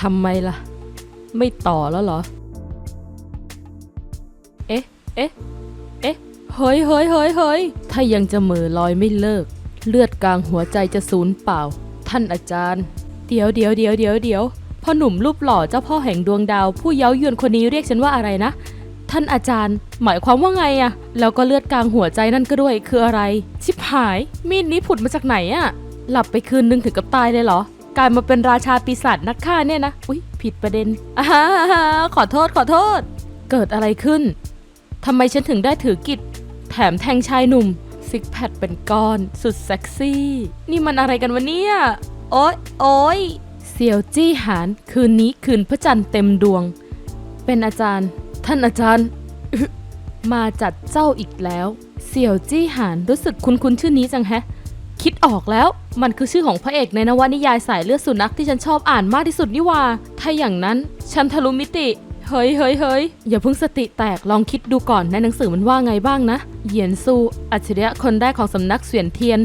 ทำไมล่ะ ไม่ต่อแล้วเหรอ เอ๊ะ เอ๊ะ เอ๊ะ เฮ้ยเฮ้ยเฮ้ยเฮ้ยถ้ายังจะเหม่อลอยไม่เลิก เลือดกลางหัวใจจะสูญเปล่า ท่านอาจารย์ เดี๋ยวเดี๋ยวเดี๋ยวเดี๋ยวเดี๋ยวพ่อหนุ่มรูปหล่อเจ้าพ่อแห่งดวงดาว ผู้เย้ายวนคนนี้เรียกฉันว่าอะไรนะ ท่านอาจารย์ หมายความว่าไงอะแล้วก็เลือดกลางหัวใจนั่นก็ด้วยคืออะไร ชิบหาย มีดนี้ผุดมาจากไหนอะหลับไปคืนนึงถึงกับตายเลยเหรอ กลายมาเป็นราชาปีศาจนักฆ่าเนี่ยนะอุ๊ยผิดประเด็นอาขอโทษขอโทษ เกิดอะไรขึ้นทำไมฉันถึงได้ถือกิจแถมแทงชายหนุ่มซิกแพดเป็นก้อนสุดเซ็กซี่ นี่มันอะไรกันวะเนี่ย โอ๊ยโอ๊ยเสี่ยวจี้หานคืนนี้คืนพระจันทร์เต็มดวง เป็นอาจารย์ ท่านอาจารย์ มาจัดเจ้าอีกแล้ว เสี่ยวจี้หานรู้สึกคุ้นๆชื่อนี้จังแฮะ คิดออกแล้ว มันคือชื่อของพระเอกในนวนิยายสายเลือดสุนัขที่ฉันชอบอ่านมากที่สุดนี่ว่า ถ้าอย่างนั้น ฉันทะลุมิติ เฮ้ยเฮ้ยเฮ้ยอย่าเพิ่งสติแตกลองคิดดูก่อนในหนังสือมันว่าไงบ้างนะ เหยียนซู อัจฉริยะคนแรกของสำนักเสวียนเทียน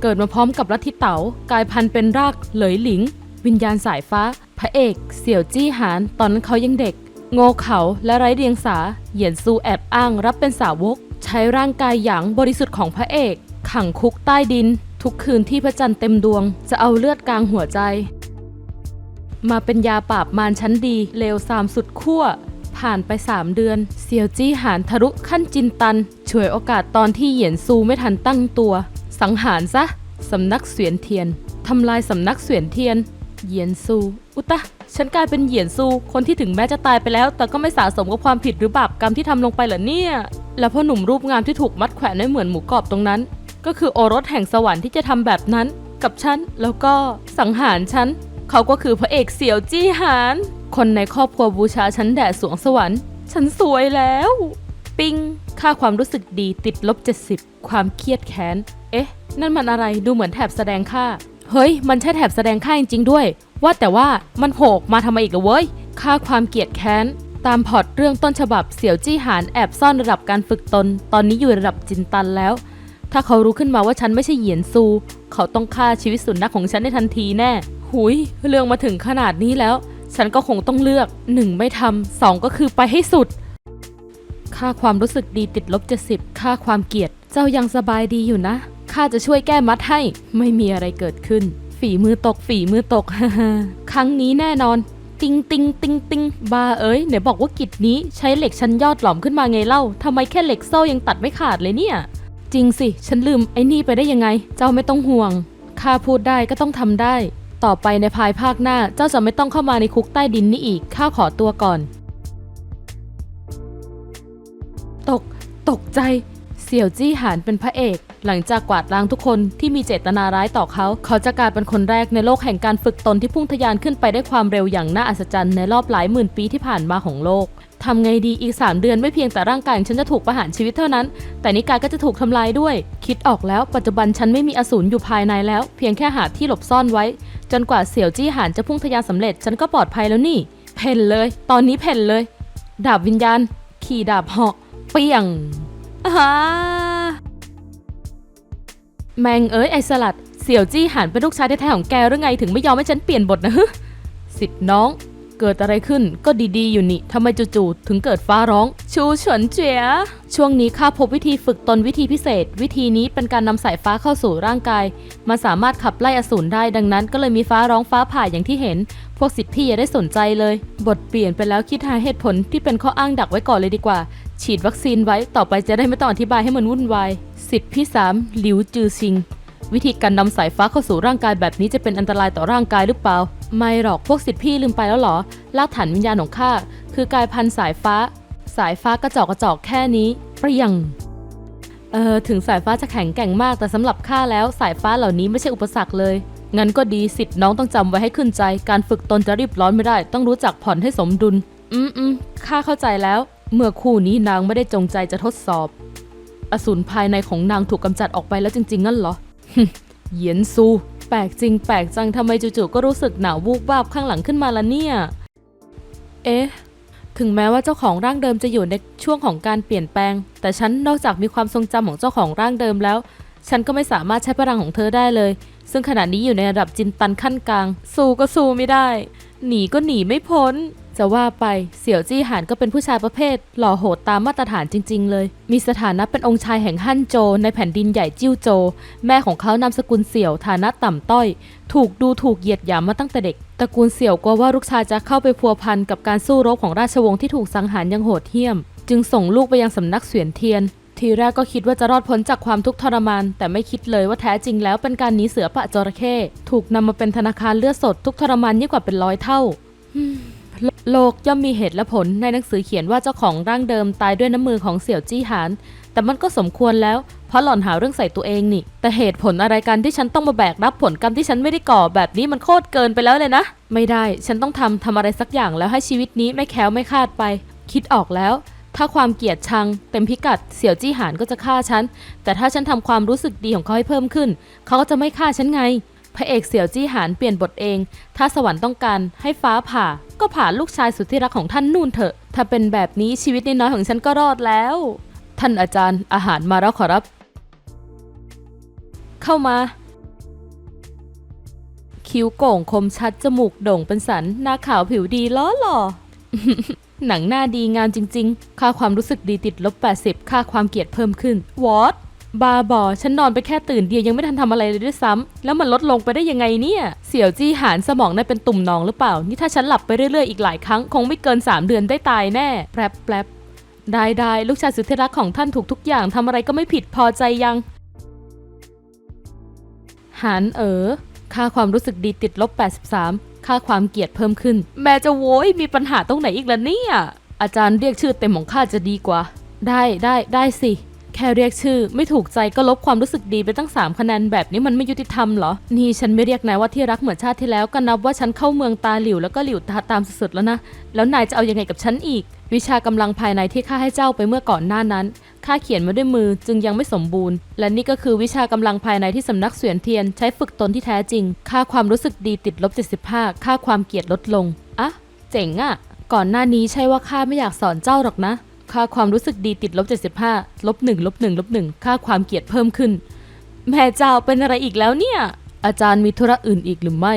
เกิดมาพร้อมกับลัทธิเต๋ากลายพันธุ์เป็นรากเหลยหลิง วิญญาณสายฟ้า พระเอก เสี่ยวจี้หาน ตอนนั้นเขายังเด็ก โง่เขาและไร้เดียงสา เหยียนซูแอบอ้างรับเป็นสาวก ใช้ร่างกายหยางบริสุทธิ์ของพระเอก ขังคุกใต้ดิน ทุกคืนที่พระจันทร์เต็มดวง จะเอาเลือดกลางหัวใจ มาเป็นยาปราบมารชั้นดีเลวสามสุดขั้วผ่านไป 3 เดือน เซียวจี้หานทะลุขั้นจินตัน ช่วยโอกาสตอนที่เหยียนซูไม่ทันตั้งตัว สังหารซะ สำนักเสวียนเทียน ทำลายสำนักเสวียนเทียน เหยียนซู อุตะ ฉันกลายเป็นเหยียนซู คนที่ถึงแม้จะตายไปแล้ว แต่ก็ไม่สะสมกับความผิดหรือบาปกรรมที่ทำลงไปเหรอเนี่ย แล้วพ่อหนุ่มรูปงามที่ถูกมัดแขวนไว้เหมือนหมูกรอบตรงนั้น ก็คือโอรสแห่งสวรรค์ที่จะทำแบบนั้นกับฉันแล้วก็สังหารฉันเขาก็คือพระเอกเสี่ยวจี้หาน คนในครอบครัวบูชาฉันแด่สวงสวรรค์ ฉันสวยแล้ว ปิง ค่าความรู้สึกดีติดลบ 70 ความเครียดแค้น เอ๊ะ นั่นมันอะไรดูเหมือนแถบแสดงค่า เฮ้ย มันใช่แถบแสดงค่าจริงๆด้วย ว่าแต่ว่ามันโผล่มาทำไมอีกละเว้ย ค่าความเกลียดแค้น ตามพล็อตเรื่องต้นฉบับเสี่ยวจี้หานแอบซ่อนระดับการฝึกตน ตอนนี้อยู่ระดับจินตันแล้ว ถ้าเขารู้ขึ้นมาว่าฉันไม่ใช่เหยียนซู เขาต้องฆ่าชีวิตสุนัขของฉันในทันทีแน่ หุย เรื่องมาถึงขนาดนี้แล้ว ฉันก็คงต้องเลือกหนึ่งไม่ทำสองก็คือไปให้สุด ค่าความรู้สึกดีติดลบ70ค่าความเกลียด เจ้ายังสบายดีอยู่นะ ข้าจะช่วยแก้มัดให้ ไม่มีอะไรเกิดขึ้น ฝีมือตกฝีมือตก ครั้งนี้แน่นอน ติงติงติงติงบาเอ้ยไหนบอกว่ากิจนี้ใช้เหล็กชั้นยอดหลอมขึ้นมาไงเล่าทำไมแค่เหล็กโซ่ยังตัดไม่ขาดเลยเนี่ย จริงสิ ฉันลืมไอ้นี่ไปได้ยังไง เจ้าไม่ต้องห่วง ข้าพูดได้ก็ต้องทำได้ ต่อไปในภายภาคหน้าเจ้าจะไม่ต้องเข้ามาในคุกใต้ดินนี้อีก ข้าขอตัวก่อน ตก ตกใจ เสี่ยวจี้หานเป็นพระเอก หลังจากกวาดล้างทุกคนที่มีเจตนาร้ายต่อเขา เขาจะกลายเป็นคนแรกในโลกแห่งการฝึกตนที่พุ่งทะยานขึ้นไปได้ความเร็วอย่างน่าอัศจรรย์ในรอบหลายหมื่นปีที่ผ่านมาของโลก ทำไงดีอีก 3 เดือนไม่เพียงแต่ร่างกายฉันจะถูกประหารชีวิตเท่านั้น แต่นิกายก็จะถูกทำลายด้วย คิดออกแล้วปัจจุบันฉันไม่มีอสูรอยู่ภายในแล้ว เพียงแค่หาที่หลบซ่อนไว้ จนกว่าเสี่ยวจี้หานจะพุ่งทะยานสำเร็จฉันก็ปลอดภัยแล้วนี่ เพ่นเลย ตอนนี้เพ่นเลย ดาบวิญญาณ ขี่ดาบเหาะเปียงอาแมงเอ้ยไอสลัด เสี่ยวจี้หันเป็นลูกชายแท้ๆของแกหรือไงถึงไม่ยอมให้ฉันเปลี่ยนบทนะฮึสิทธิ์น้อง เกิดอะไรขึ้นก็ดีๆอยู่นี่ทำไมจู่ๆถึงเกิดฟ้าร้อง ชูเฉินเจีย ช่วงนี้ข้าพบวิธีฝึกตนวิธีพิเศษ วิธีนี้เป็นการนำสายฟ้าเข้าสู่ร่างกาย มันสามารถขับไล่อสูรได้ดังนั้น ก็เลยมีฟ้าร้องฟ้าผ่าอย่างที่เห็น พวกสิทธิ์พี่อย่าได้สนใจเลย บทเปลี่ยนไปแล้วคิดหาเหตุผลที่เป็นข้ออ้างดักไว้ก่อนเลยดีกว่า ฉีดวัคซีนไว้ต่อไปจะได้ไม่ต้องอธิบายให้มันวุ่นวายสิทธิ์พี่สามหลิวจือซิงวิธีการนำสายฟ้าเข้าสู่ร่างกายแบบนี้จะเป็นอันตรายต่อร่างกายหรือเปล่า ไม่หรอกพวกสิทธิพี่ลืมไปแล้วเหรอรากฐานวิญญาณของข้าคือกายพันธุ์สายฟ้า สายฟ้ากระจอกกระจอกแค่นี้เปรียงเออถึงสายฟ้าจะแข็งแกร่งมากแต่สำหรับข้าแล้วสายฟ้าเหล่านี้ไม่ใช่อุปสรรคเลย งั้นก็ดีสิทธิ์น้องต้องจำไว้ให้ขึ้นใจ การฝึกตนจะรีบร้อนไม่ได้ ต้องรู้จักผ่อนให้สมดุล อืมอืมข้าเข้าใจแล้ว เมื่อคู่นี้นางไม่ได้จงใจจะทดสอบ อสูรภายในของนางถูกกำจัดออกไปแล้วจริงๆงั้นเหรอเหยียนซู แปลกจริงแปลกจังทำไมจู่ๆก็รู้สึกหนาววูบวาบข้างหลังขึ้นมาละเนี่ย เอ๊ะ ถึงแม้ว่าเจ้าของร่างเดิมจะอยู่ในช่วงของการเปลี่ยนแปลง แต่ฉันนอกจากมีความทรงจำของเจ้าของร่างเดิมแล้ว ฉันก็ไม่สามารถใช้พลังของเธอได้เลย ซึ่งขณะนี้อยู่ในระดับจินตันขั้นกลาง สู้ก็สู้ไม่ได้ หนีก็หนีไม่พ้น จะว่าไปเสี่ยวจี้หานก็เป็นผู้ชายประเภท หล่อโหดตามมาตรฐานจริง ๆ เลย มีสถานะเป็นองค์ชายแห่งฮั่นโจ ในแผ่นดินใหญ่จิ้วโจ แม่ของเขานามสกุลเสี่ยวฐานะต่ำต้อย ถูกดูถูกเหยียดหยามมาตั้งแต่เด็กตระกูลเสี่ยวกลัวว่าลูกชายจะเข้าไปพัวพันกับการสู้รบของราชวงศ์ที่ถูกสังหารอยังโหดเหี้ยม จึงส่งลูกไปยังสำนักเสวียนเทียน ทีแรกก็คิดว่าจะรอดพ้นจากความทุกข์ทรมาน แต่ไม่คิดเลยว่าแท้จริงแล้วเป็นการหนีเสือปะจระเข้ถูกนำมาเป็นธนาคารเลือดสดทุกทรมานยิ่งกว่าเป็นร้อยเท่า โลกย่อมมีเหตุและผลในหนังสือเขียนว่าเจ้าของร่างเดิมตายด้วยน้ำมือของเสี่ยวจี้หาน แต่มันก็สมควรแล้ว เพราะหล่อนหาเรื่องใส่ตัวเองนี่ แต่เหตุผลอะไรกันที่ฉันต้องมาแบกรับผลกรรมที่ฉันไม่ได้ก่อแบบนี้มันโคตรเกินไปแล้วเลยนะ ไม่ได้ ฉันต้องทำทำอะไรสักอย่างแล้วให้ชีวิตนี้ไม่แค้วไม่คาดไป คิดออกแล้ว ถ้าความเกลียดชัง เต็มพิกัด เสี่ยวจี้หานก็จะฆ่าฉัน แต่ถ้าฉันทำความรู้สึกดีของเขาให้เพิ่มขึ้น เขาก็จะไม่ฆ่าฉันไง พระเอกเสี่ยวจี้หานเปลี่ยนบทเอง ถ้าสวรรค์ต้องการให้ฟ้าผ่า ก็ผ่าลูกชายสุดที่รักของท่านนู่นเถอะ ถ้าเป็นแบบนี้ชีวิตน้อยของฉันก็รอดแล้ว ท่านอาจารย์อาหารมาแล้วขอรับ เข้ามา คิ้วโก่งคมชัดจมูกโด่งเป็นสัน หน้าขาวผิวดีล้อหล่อหนังหน้าดีงามจริง ๆ ค่าความรู้สึกดีติดลบ 80 ค่าความเกลียดเพิ่มขึ้น วอต บาบอฉันนอนไปแค่ตื่นเดียวยังไม่ทันทำอะไรเลยด้วยซ้ำแล้วมันลดลงไปได้ยังไงเนี่ย เสี่ยวจี้หานสมองนั่นเป็นตุ่มหนองหรือเปล่า นี่ถ้าฉันหลับไปเรื่อยๆอีกหลายครั้งคงไม่เกิน 3 เดือนได้ตายแน่แปรบแปรได้ได้ลูกชายสุดที่รักของท่านถูกทุกอย่างทำอะไรก็ไม่ผิดพอใจยังหานเอ๋อค่าความรู้สึกดีติดลบ 83 ค่าความเกลียดเพิ่มขึ้น แม่จะโว้ยมีปัญหาตรงไหนอีกล่ะเนี่ย อาจารย์เรียกชื่อเต็มของข้าจะดีกว่า ได้ได้ได้สิ แค่เรียกชื่อ ไม่ถูกใจก็ลบความรู้สึกดีไปตั้ง 3 คะแนนแบบนี้มันไม่ยุติธรรมเหรอ นี่ฉันไม่เรียกนายว่าที่รักเหมือนชาติที่แล้วก็นับว่าฉันเข้าเมืองตาหลิวแล้วก็หลิวตาตามสุดๆแล้วนะ แล้วนายจะเอาอยังไงกับฉันอีก วิชากำลังภายในที่ข้าให้เจ้าไปเมื่อก่อนหน้านั้นข้าเขียนมาด้วยมือจึงยังไม่สมบูรณ์ และนี่ก็คือวิชากำลังภายในที่สำนักเสวียนเทียนใช้ฝึกตนที่แท้จริง ค่าความรู้สึกดีติดลบ75ค่าความเกลียดลดลง อะ เจ๋งอะก่อนหน้านี้ใช่ว่าข้าไม่อยากสอนเจ้าหรอกนะ ค่าความรู้สึกดีติดลบ 75ลบ1ลบ1ลบ1ค่าความเกลียดเพิ่มขึ้น แม่เจ้าเป็นอะไรอีกแล้วเนี่ย อาจารย์มีธุระอื่นอีกหรือไม่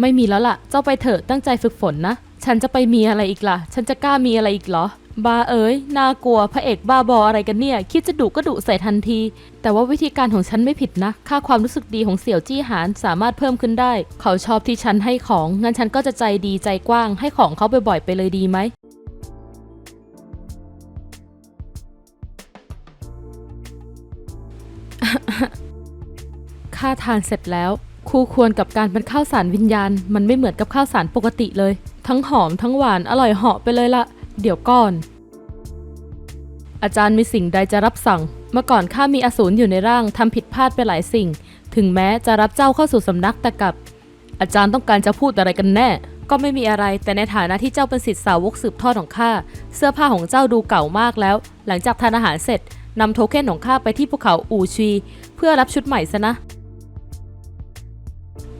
ไม่มีแล้วล่ะ เจ้าไปเถอะตั้งใจฝึกฝนนะ ฉันจะไปมีอะไรอีกล่ะ ฉันจะกล้ามีอะไรอีกเหรอ บาเอ๋ยน่ากลัวพระเอกบ้าบออะไรกันเนี่ย คิดจะดุก็ดุใส่ทันที แต่ว่าวิธีการของฉันไม่ผิดนะ ค่าความรู้สึกดีของเสี่ยวจี้หานสามารถเพิ่มขึ้นได้ เขาชอบที่ฉันให้ของงั้นฉันก็จะใจดีใจกว้าง ให้ของเขาบ่อยๆไปเลยดีไหม ข้าทานเสร็จแล้ว คู่ควรกับการเป็นข้าวสารวิญญาณ มันไม่เหมือนกับข้าวสารปกติเลย ทั้งหอมทั้งหวานอร่อยเหาะไปเลยละเดี๋ยวก่อน อาจารย์มีสิ่งใดจะรับสั่ง เมื่อก่อนข้ามีอสูรอยู่ในร่างทำผิดพลาดไปหลายสิ่ง ถึงแม้จะรับเจ้าเข้าสู่สำนักแต่กับ อาจารย์ต้องการจะพูดอะไรกันแน่ ก็ไม่มีอะไร แต่ในฐานะที่เจ้าเป็นศิษย์สาวกสืบทอดของข้าเสื้อผ้าของเจ้าดูเก่ามากแล้ว หลังจากทานอาหารเสร็จ นำโทเค็นของข้าไปที่ภูเขาอูชี เพื่อรับชุดใหม่ซะนะ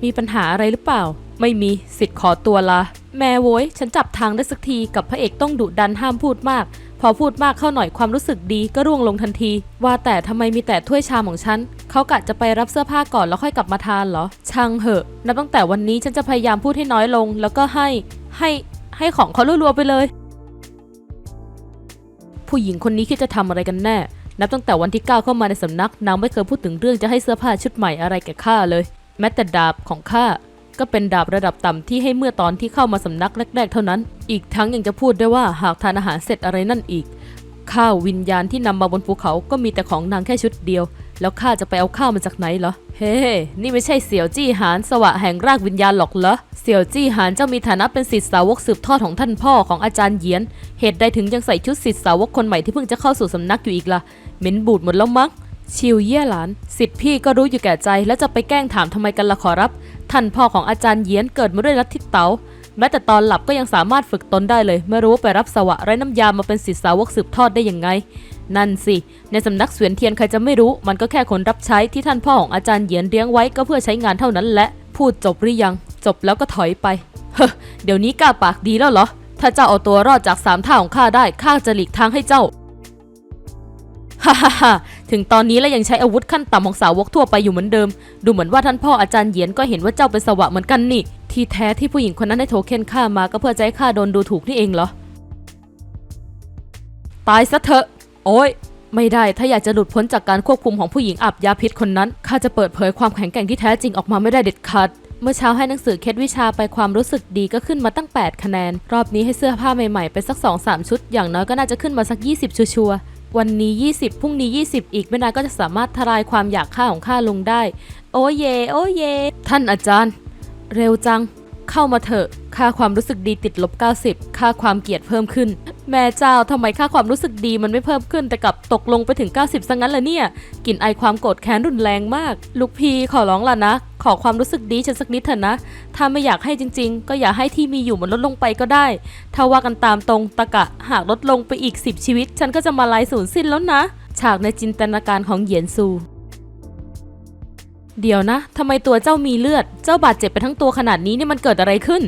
มีปัญหาอะไรหรือเปล่า ไม่มีสิทธิ์ขอตัวละ แม่โว้ย ฉันจับทางได้สักทีกับพระเอกต้องดุดันห้ามพูดมาก พอพูดมากเข้าหน่อยความรู้สึกดีก็ร่วงลงทันที ว่าแต่ทำไมมีแต่ถ้วยชามของฉันเขากะจะไปรับเสื้อผ้าก่อนแล้วค่อยกลับมาทานเหรอ ช่างเหอะนับตั้งแต่วันนี้ฉันจะพยายามพูดให้น้อยลง แล้วก็ให้ให้ให้ของเขารัวๆไปเลยผู้หญิงคนนี้คิดจะทำอะไรกันแน่ นับตั้งแต่วันที่ก้าวเข้ามาในสำนักนางไม่เคยพูดถึงเรื่องจะให้เสื้อผ้าชุดใหม่อะไรแก่ข้าเลย แม้แต่ดาบของข้าก็เป็นดาบระดับต่ำที่ให้เมื่อตอนที่เข้ามาสำนักแรกๆ เท่านั้น อีกทั้งยังจะพูดได้ว่าหากทานอาหารเสร็จอะไรนั่นอีกข้าววิญญาณที่นำมาบนภูเขาก็มีแต่ของนางแค่ชุดเดียว แล้วข้าจะไปเอาข้าวมาจากไหนเหรอ เฮ้นี่ไม่ใช่เสี่ยวจี้หานสวะแห่งรากวิญญาณหรอกเหรอ เสี่ยวจี้หานเจ้ามีฐานะเป็นศิษย์สาวกสืบทอดของท่านพ่อของอาจารย์เยียน เหตุใดถึงยังใส่ชุดศิษย์สาวกคนใหม่ที่เพิ่งจะเข้าสู่สำนักอยู่อีกล่ะ เหม็นบูดหมดแล้วมั้ง ชิวเย่หลาน สิทธิ์พี่ก็รู้อยู่แก่ใจแล้วจะไปแกล้งถามทำไมกันล่ะขอรับ ท่านพ่อของอาจารย์เยียนเกิดมาด้วยลัทธิเต๋าแม้แต่ตอนหลับก็ยังสามารถฝึกตนได้เลย ไม่รู้ว่าไปรับสวะไร้น้ำยามาเป็นศิษย์สาวกสืบทอดได้ยังไง นั่นสิ ในสำนักเสวียนเทียนใครจะไม่รู้ มันก็แค่คนรับใช้ที่ท่านพ่อของอาจารย์เหยียนเลี้ยงไว้ก็เพื่อใช้งานเท่านั้นแหละ พูดจบหรือยัง จบแล้วก็ถอยไป เฮ้เดี๋ยวนี้กล้าปากดีแล้วเหรอ ถ้าเจ้าเอาตัวรอดจากสามท่าของข้าได้ ข้าจะหลีกทางให้เจ้า ฮ่าฮ่าฮ่าถึงตอนนี้แล้วยังใช้อาวุธขั้นต่ำของสาวกทั่วไปอยู่เหมือนเดิม ดูเหมือนว่าท่านพ่ออาจารย์เหยียนก็เห็นว่าเจ้าเป็นสวะเหมือนกันนี่ ที่แท้ที่ผู้หญิงคนนั้นให้โทเค็นข้ามาก็เพื่อจะให้ข้าโดนดูถูกนี่เองเหรอ ตายซะเถอะ โอ้ยไม่ได้ถ้าอยากจะหลุดพ้นจากการควบคุมของผู้หญิงอับยาพิษคนนั้นข้าจะเปิดเผยความแข็งแกร่งที่แท้จริงออกมาไม่ได้เด็ดขาดเมื่อเช้าให้หนังสือเคล็ดวิชาไปความรู้สึกดีก็ขึ้นมาตั้ง 8 คะแนน รอบนี้ให้เสื้อผ้าใหม่ๆ ไปสัก 2-3 ชุด อย่างน้อยก็น่าจะขึ้นมาสัก 20 ชัวร์ๆวันนี้ 20 พรุ่งนี้ 20 อีกไม่นานก็จะสามารถทลายความอยากฆ่าของข้าลงได้ โอ้เย โอ้เย ท่านอาจารย์ เร็วจัง เข้ามาเถอะ ค่าความรู้สึกดีติดลบ 90 ค่าความเกลียดเพิ่มขึ้น แม่เจ้าทำไมค่าความรู้สึกดีมันไม่เพิ่มขึ้น แต่กลับตกลงไปถึง 90ซะงั้นล่ะเนี่ยกลิ่นไอความโกรธแค้นรุนแรงมาก ลูกพีขอร้องล่ะนะ ขอความรู้สึกดีฉันสักนิดเถอะนะ ถ้าไม่อยากให้จริง ๆ ก็อย่าให้ที่มีอยู่มันลดลงไปก็ได้ ถ้าว่ากันตามตรงตะกะหากลดลงไปอีก 10 ชีวิต ฉันก็จะมาลายสูญสิ้นแล้วนะ ฉากในจินตนาการของเหยียนซูเดี๋ยวนะ ทำไมตัวเจ้ามีเลือด เจ้าบาดเจ็บไปทั้งตัวขนาดนี้นี่มันเกิดอะไรขึ้น